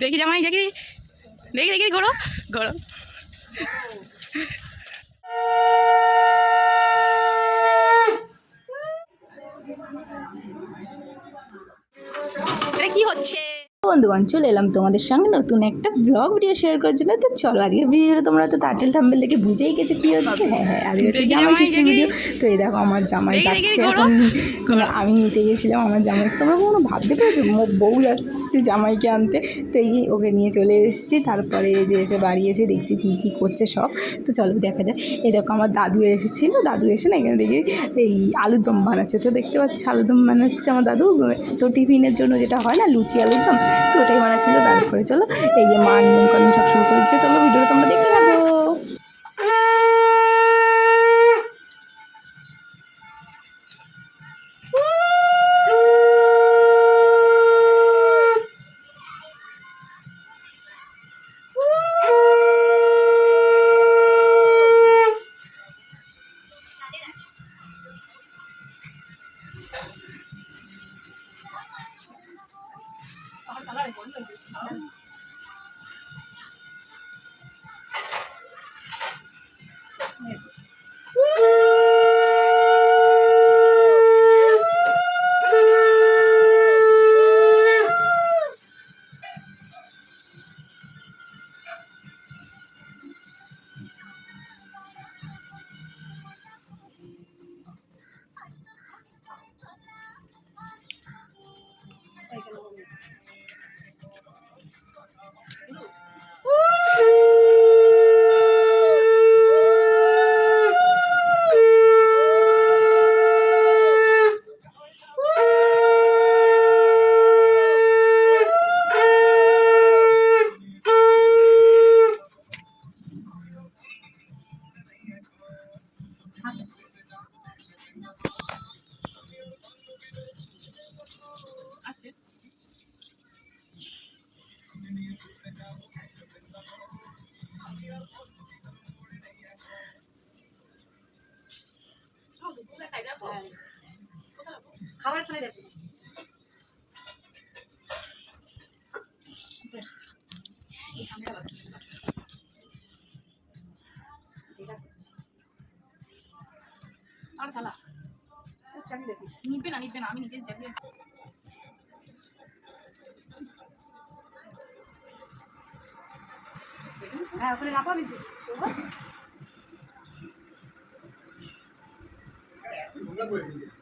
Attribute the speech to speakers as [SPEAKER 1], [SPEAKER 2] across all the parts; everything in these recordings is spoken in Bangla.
[SPEAKER 1] দেখি জামাই দেখি। দেখি দেখি ঘোরো ঘোরো। এটা কি হচ্ছে?
[SPEAKER 2] বন্ধুগণ চলে এলাম তোমাদের সঙ্গে নতুন একটা ব্লগ ভিডিও শেয়ার করার জন্য। তো চলো আজকে ভিডিওটা তোমরা তো টাইটেল থাম্বেল দেখে বুঝেই গেছো কি হচ্ছে। হ্যাঁ হ্যাঁ আজকে হচ্ছে জামাই ষষ্ঠী ভিডিও তো এই দেখো আমার জামাই যাচ্ছে। এখন। আমি নিতে গেছিলাম আমার জামাই। তোমরা কোনো ভাবতে পেরেছ? বউ যাচ্ছে জামাইকে আনতে। তো এই ওকে নিয়ে চলে এসেছি তারপরে যে এসে বাড়ি এসে দেখছি কী কী করছে সব। তো চলো দেখা যাক। এই দেখো আমার দাদু এসেছিল। দাদু এসে না এখানে দেখি এই আলুর দম বানাচ্ছে। তো দেখতে পাচ্ছি আলুর দম বানাচ্ছে আমার দাদু। তো টিফিনের জন্য যেটা হয় না লুচি আলুর দম তো ওটাই মানা ছিল তারপরে চলো, এই যে মা নিয়ম কানুন সব শুরু করেছে চলো, ভিডিওটা তোমরা দেখতে থাকো।
[SPEAKER 3] খাবার চলে যাবে।
[SPEAKER 1] আর চালা
[SPEAKER 3] চাকরি বেশি
[SPEAKER 1] নিবে না নিবে না, আমি নিজে যাবি
[SPEAKER 3] হ্যাঁ ওখানে রাখো, আমি আশীর্বাদ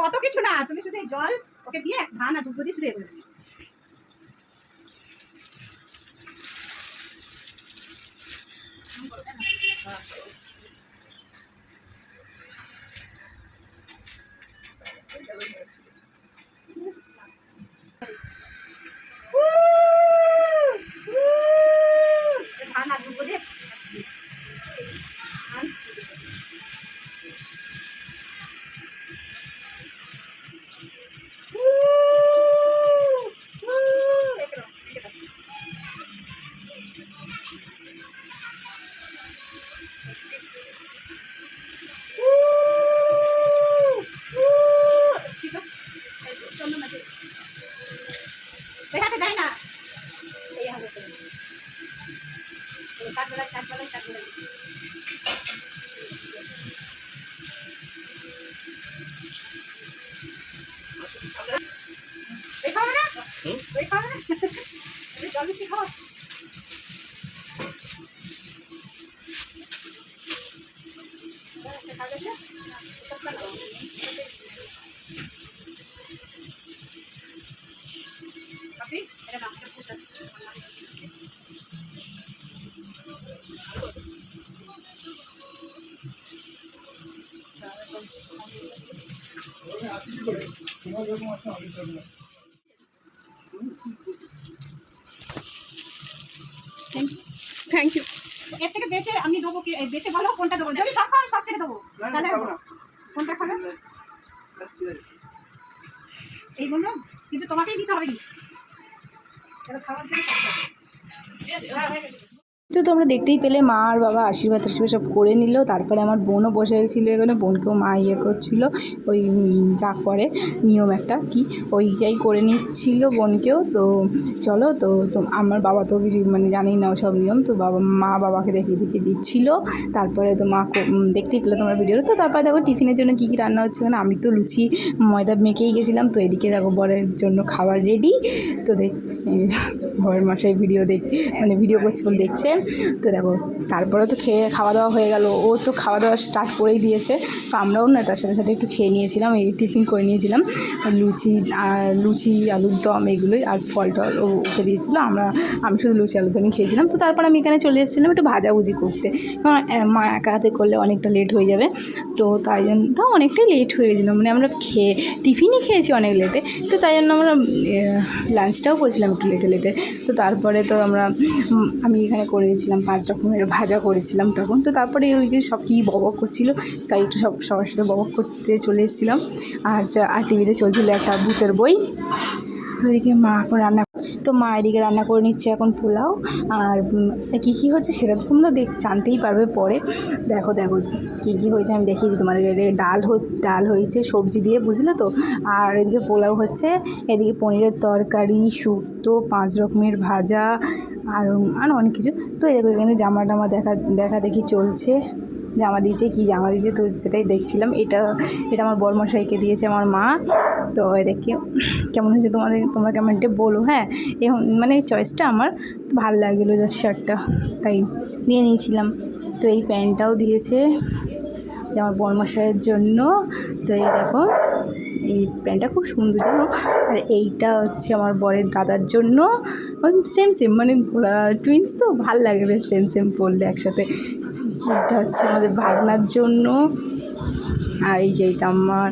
[SPEAKER 3] অত কিছু না তুমি শুধু জল ওকে দিয়ে ধান আর দুধ দিয়ে শুধু এই জল মিষ্টি খাও খাবে কি? বেশি ভালো কোনটা দেবো যদি সব খাও সব কেটে দেবো। তাহলে কোনটা খাবে? এইগুলো কিন্তু তোমাকেই দিতে হবে খাওয়ার জন্য
[SPEAKER 2] তো তোমরা দেখতেই পেলে, মা আর বাবা আশীর্বাদ আশীর্বাদ সব করে নিল। তারপরে আমার বোনও বসে গেছিল এখানে। বোনকেও মা ইয়ে করছিল, ওই যা করে, নিয়ম একটা কি, ওইটাই করে নিচ্ছিল বোনকেও। তো চলো, তো আমার বাবা তো কিছু মানে জানেই না সব নিয়ম। তো বাবা, মা বাবাকে দেখে দেখে দিচ্ছিল। তারপরে তো মা দেখতেই পেলে তোমরা ভিডিও তো তারপরে দেখো টিফিনের জন্য কী কী রান্না হচ্ছে মানে আমি তো লুচি, ময়দা মেখেই গেছিলাম। তো এদিকে দেখো বরের জন্য খাবার রেডি তো দেখ বরের মশাই ভিডিও দেখ মানে ভিডিও করছে বলে দেখছে। তো দেখো তারপরে তো খেয়ে খাওয়া দাওয়া হয়ে গেল। ও তো খাওয়া দাওয়া স্টার্ট করেই দিয়েছে। তো আমরাও না তার সাথে সাথে একটু খেয়ে নিয়েছিলাম, এই টিফিন করে নিয়েছিলাম। লুচি আর লুচি, আলুর দম এগুলোই আর ফল টল ওকে দিয়েছিলো। আমরা, আমি শুধু লুচি, আলুর দমই খেয়েছিলাম। তো তারপর আমি এখানে চলে এসেছিলাম একটু ভাজাভুজি করতে। কারণ মা একা হাতে করলে অনেকটা লেট হয়ে যাবে। তো তাই জন্য, তো অনেকটাই লেট হয়ে গেছিল। মানে আমরা খেয়ে টিফিনই খেয়েছি অনেক লেটে তো তাই জন্য আমরা লাঞ্চটাও করেছিলাম একটু লেটে লেটে তো তারপরে তো আমরা আমি এখানে করেছিলাম, পাঁচ রকমের ভাজা করেছিলাম তখন। তো তারপরে ওই যে সব কী ববক করছিল, তাই একটু সব সবার সাথে ববক করতে চলে এসেছিলাম। আর আর টিভিতে চলছিল একটা ভূতের বই। তো এদিকে মা রান্না তো মা এদিকে রান্না করে নিচ্ছে এখন পোলাও আর কী কী হচ্ছে সেটা তো তোমরা দেখ, জানতেই পারবে পরে। দেখো দেখো কী কী হয়েছে, আমি দেখিয়ে দিই তোমাদের। এদিকে ডাল হো ডাল হয়েছে, সবজি দিয়ে, বুঝলে তো? আর এদিকে পোলাও হচ্ছে, এদিকে পনিরের তরকারি, শুক্তো, পাঁচ রকমের ভাজা, আর আর অনেক কিছু। তো এই দেখো, এখানে জামা টামা দেখা দেখা দেখি চলছে। জামা দিয়েছে, কি জামা দিয়েছে তো সেটাই দেখছিলাম। এটা এটা আমার বরমশাইকে দিয়েছে আমার মা। তো দেখে কেমন হয়েছে তোমাদের, তোমরা কমেন্টে বলো হ্যাঁ? এবং মানে চয়েসটা আমার ভালো লাগছিল শার্টটা তাই নিয়ে নিয়েছিলাম। তো এই প্যান্টটাও দিয়েছে আমার বরমশাইয়ের জন্য। তো এই দেখো, এই প্যান্টটা খুব সুন্দর জানো? আর এইটা হচ্ছে আমার বরের দাদার জন্য। সেম সেম মানে টুইন্স তো, ভালো লাগে বেশ সেম সেম পরলে একসাথে। এটা হচ্ছে আমাদের ভাগনার জন্য। আর এই যে এটা আমার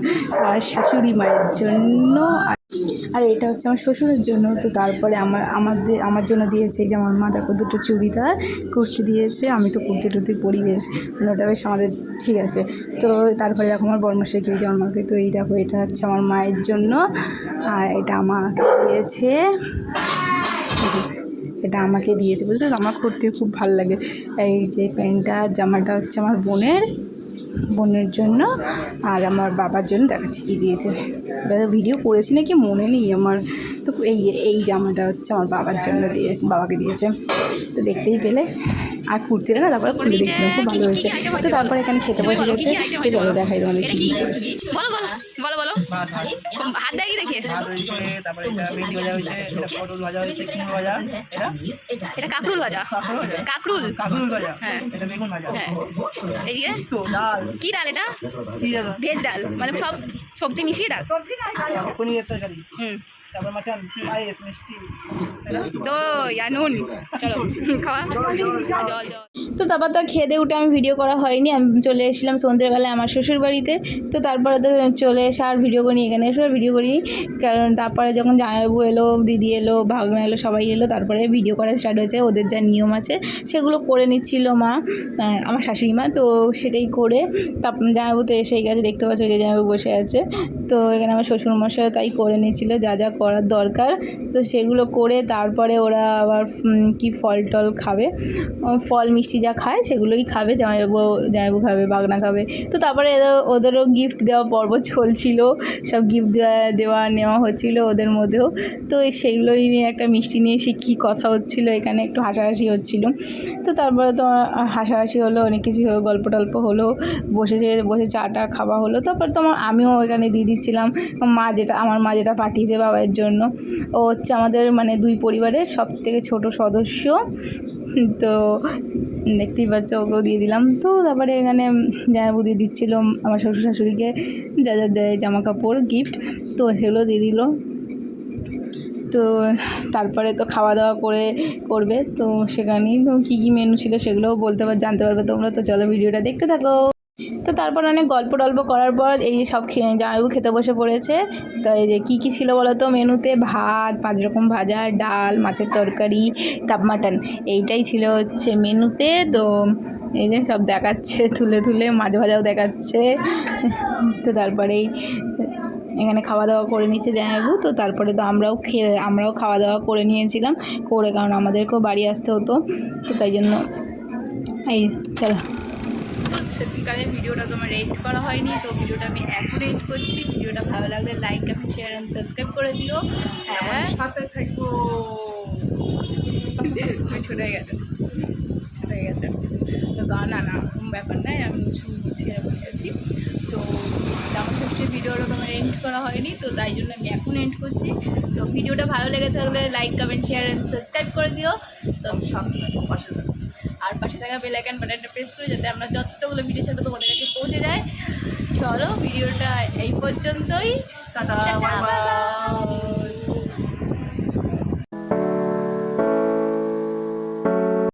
[SPEAKER 2] আর শাশুড়ি মায়ের জন্য। আর এটা হচ্ছে আমার শ্বশুরের জন্য। তো তারপরে আমার, আমাদের, আমার জন্য দিয়েছে যে আমার মা দেখো দুটো চুড়িদার, কুর্তি দিয়েছে। আমি তো কুর্তি টুর্তি পরি বেশ, ওটা বেশ আমাদের ঠিক আছে। তো তারপরে দেখো আমার বর্মশাই দিয়েছে আমার মাকে, তো এই দেখো এটা হচ্ছে আমার মায়ের জন্য। আর এটা আমাকে দিয়েছে। এটা আমাকে দিয়েছে বুঝলে তো? আমার করতে খুব ভালো লাগে। এই যে প্যান্টটা, জামাটা হচ্ছে আমার বোনের বোনের জন্য, আর আমার বাবার জন্য দেখাচ্ছি কী দিয়েছে। ভিডিও করেছি নাকি মনে নেই আমার। তো এই এই জামাটা হচ্ছে আমার বাবার জন্য দিয়ে, বাবাকে দিয়েছে। তো দেখতেই পেলে। আর কুর্তিটা না তারপরে খুলে দেখছিলাম খুব ভালো হয়েছে। তো তারপরে এখানে খেতে বসে গেছে। চলো দেখাই তোমাদের কী করেছে।
[SPEAKER 1] হাত দেখি। দেখি
[SPEAKER 4] ভাত হয়েছে তারপরে এটা ভেন্ডি ভাজা হয়েছে এটা পটল ভাজা হয়েছে কুমড়ো ভাজা এটা?
[SPEAKER 1] এটা কাকরুল ভাজা।
[SPEAKER 4] কাঁকরোল
[SPEAKER 1] কাকরুল
[SPEAKER 4] কাঁকরোল ভাজা।
[SPEAKER 1] হ্যাঁ।
[SPEAKER 4] এটা বেগুন ভাজা।
[SPEAKER 1] হ্যাঁ।
[SPEAKER 4] ডাল।
[SPEAKER 1] কি ডাল এটা? ভেজ ডাল মানে সব সবজি মিশিয়ে ডাল?
[SPEAKER 3] সবজি
[SPEAKER 4] পনিরের তরকারি।
[SPEAKER 1] হুম।
[SPEAKER 4] তারপর মাটন পায়েস মিষ্টি। এটা
[SPEAKER 1] দই আর নুন চলো খাওয়া জল জল।
[SPEAKER 2] তো তারপর তো আর খেয়ে দিয়ে উঠে আমি ভিডিও করা হয়নি আমি চলে এসেছিলাম সন্ধ্যেবেলায় আমার শ্বশুর বাড়িতে। তো তারপরে তো চলে এসে আর ভিডিও করি এখানে এসে আর ভিডিও করি কারণ তারপরে যখন জামাইবাবু এলো দিদি এলো ভাগনা এলো সবাই এলো তারপরে ভিডিও করা স্টার্ট হয়েছে ওদের যা নিয়ম আছে সেগুলো করে নিচ্ছিল মা আমার শাশুড়ি মা। তো সেটাই করে তারপর জামাইবাবু তো এসেই গেছে দেখতে পাচ্ছ ওই যে জামাইবাবু বসে আছে। তো এখানে আমার শ্বশুর মশাইও তাই করে নিচ্ছিল যা যা করার দরকার। তো সেগুলো করে তারপরে ওরা আবার কি ফল টল খাবে। ফল মিষ্টি যা খায় সেগুলোই খাবে, জামাইবাবু জামাইবাবু খাবে, বাগনা খাবে। তো তারপরে ওদেরও গিফট দেওয়া পর্ব চলছিল। সব গিফট দেওয়া দেওয়া, নেওয়া হচ্ছিল ওদের মধ্যেও। তো সেইগুলোই নিয়ে একটা মিষ্টি নিয়ে সে কী কথা হচ্ছিল, এখানে একটু হাসাহাসি হচ্ছিল। তো তারপরে তো হাসাহাসি হলো, অনেক কিছু গল্প টল্প হলো বসে বসে চাটা খাওয়া হলো। তারপর তো আমিও এখানে দিয়ে দিচ্ছিলাম। মা যেটা, আমার মা যেটা পাঠিয়েছে বাবার জন্য। ও হচ্ছে আমাদের মানে দুই পরিবারের সব থেকে ছোটো সদস্য। তো দেখতেই পাচ্ছ, ওকেও দিয়ে দিলাম। তো তারপরে এখানে জামাইবু দিয়ে দিচ্ছিল আমার শ্বশুর শাশুড়িকে যা যা দেয় জামা কাপড় গিফট তো সেগুলো দিয়ে দিল। তো তারপরে তো খাওয়া দাওয়া করে করবে, তো সেখানেই তো কী কী মেনু ছিল সেগুলোও বলতে পার, জানতে পারবে তোমরা। তো চলো ভিডিওটা দেখতে থাকো। তো তারপর অনেক গল্প টল্প করার পর এই যে সব খেয়ে, জামাইবাবু খেতে বসে পড়েছে। তো এই যে কী কী ছিল বলো তো মেনুতে ভাত, পাঁচ রকম ভাজা, ডাল, মাছের তরকারি, কাপ মাটন। এইটাই ছিল হচ্ছে মেনুতে। তো এই যে সব দেখাচ্ছে, তুলে তুলে, মাছ ভাজাও দেখাচ্ছে। তো তারপরেই এখানে খাওয়া দাওয়া করে নিচ্ছে জামাইবাবু। তো তারপরে তো আমরাও খেয়ে, আমরাও খাওয়া দাওয়া করে নিয়েছিলাম। করে কারণ আমাদেরকেও বাড়ি আসতে হতো। তো তাই জন্য এই, চলো।
[SPEAKER 1] সেদিনকালে ভিডিওটা তোমার এডিট করা হয়নি তো ভিডিওটা আমি এখন এডিট করছি। ভিডিওটা ভালো লাগলে like comment share and subscribe করে দিও। হ্যাঁ।
[SPEAKER 3] সাথে থাকব
[SPEAKER 1] ছোট হয়ে গেছে। ছোট গেছে। তো না না কোনো ব্যাপার নাই আমি ছেড়ে বসে আছি। তো জামা ষষ্ঠীর ভিডিওটা তোমার এন্ড করা হয়নি তো তাই জন্য আমি এখন এন্ড করছি। তো ভিডিওটা ভালো লেগে থাকলে like comment share and subscribe করে দিও। তো
[SPEAKER 3] সব পাশে থাকব
[SPEAKER 1] আর পাশে থাকা বেল আইকন বাটনটা প্রেস করে যাতে আমরা যতগুলো ভিডিও ছাড়বো তোমাদের কাছে পৌঁছে যায়। চলো ভিডিওটা এই পর্যন্তই।
[SPEAKER 3] Tata bye bye